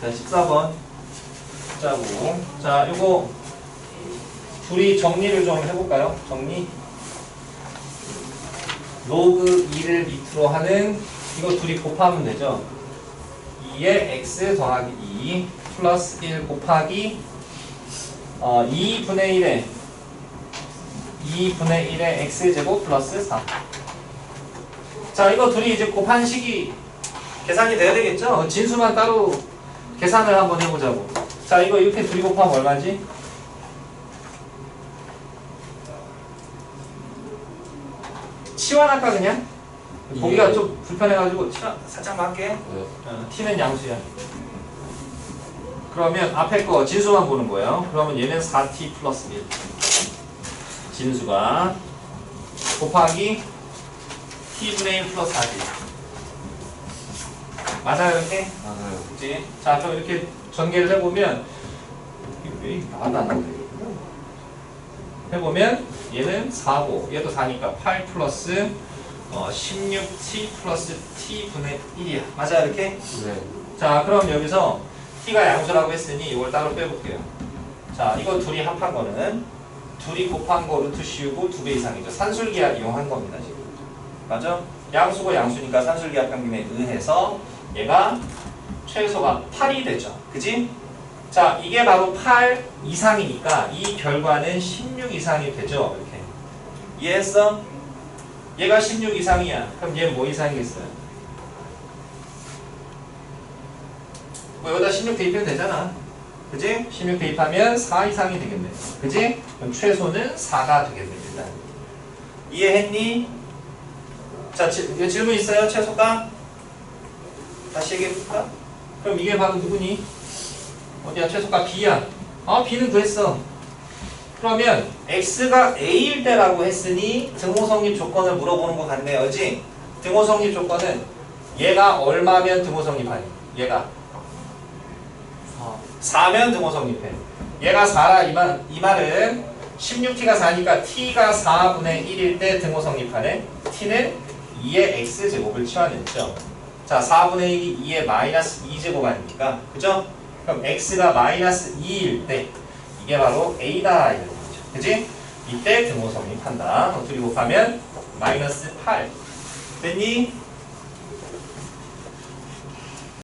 자, 14번. 짜고. 자, 요거 둘이 정리를 좀 해볼까요? 정리. 로그 2를 밑으로 하는 이거 둘이 곱하면 되죠? 2에 x 더하기 2 플러스 1 곱하기 어, 2분의 1에 2분의 1의 x제곱 플러스 4 자, 이거 둘이 이제 곱한 식이 계산이 돼야 되겠죠? 진수만 따로 계산을 한번 해보자고. 자, 이거 이렇게 둘이 곱하면 얼마지? 치환할까 그냥? 보기가 예. 좀 불편해가지고 치환 살짝만 할게. 네. 어, t는 양수야. 그러면 앞에 거 진수만 보는 거예요. 그러면 얘는 4t 플러스 1. 진수가 곱하기 t분의 1 플러스 4지. 맞아요, 이렇게? 맞아요. 그치? 자, 그럼 이렇게 전개를 해보면 이게 왜 나도 안 나오네. 해보면 얘는 4고 얘도 4니까 8 플러스 어, 16t 플러스 t분의 1이야. 맞아요, 이렇게? 네. 자, 그럼 여기서 t가 양수라고 했으니 이걸 따로 빼볼게요. 자, 이거 둘이 합한 거는 둘이 곱한 거 루트 씌우고 두 배 이상이죠. 산술기하 이용한 겁니다, 지금. 맞아? 양수고 양수니까 산술기하 평균에 의해서 얘가 최소가 8이 되죠. 그지? 자, 이게 바로 8 이상이니까 이 결과는 16 이상이 되죠. 이렇게. 이해했어? 얘가 16 이상이야. 그럼 얘 뭐 이상이겠어요? 뭐 여기다 16 대입해도 되잖아. 그지? 16 대입하면 4 이상이 되겠네. 그지? 그럼 최소는 4가 되겠네, 일단. 이해했니? 자, 지, 질문 있어요? 최소가? 다시 얘기해볼까? 그럼 이게 바로 누구니? 어디야? 최소가 B야. 어, B는 구했어. 그러면 X가 A일 때라고 했으니 등호성립 조건을 물어보는 것 같네요. 그지? 등호성립 조건은 얘가 얼마면 등호성립하니? 얘가 4면 등호 성립해. 얘가 4라 이, 말, 이 말은 16t가 4니까 t가 4분의 1일 때 등호 성립하네. t는 2의 x제곱을 치환했죠. 자, 4분의 1이 2의 마이너스 2제곱 아닙니까? 그죠? 그럼 x가 마이너스 2일 때 이게 바로 a다 이런 거죠. 그지? 이때 등호 성립한다. 어, 둘이 곱하면 마이너스 8. 됐니?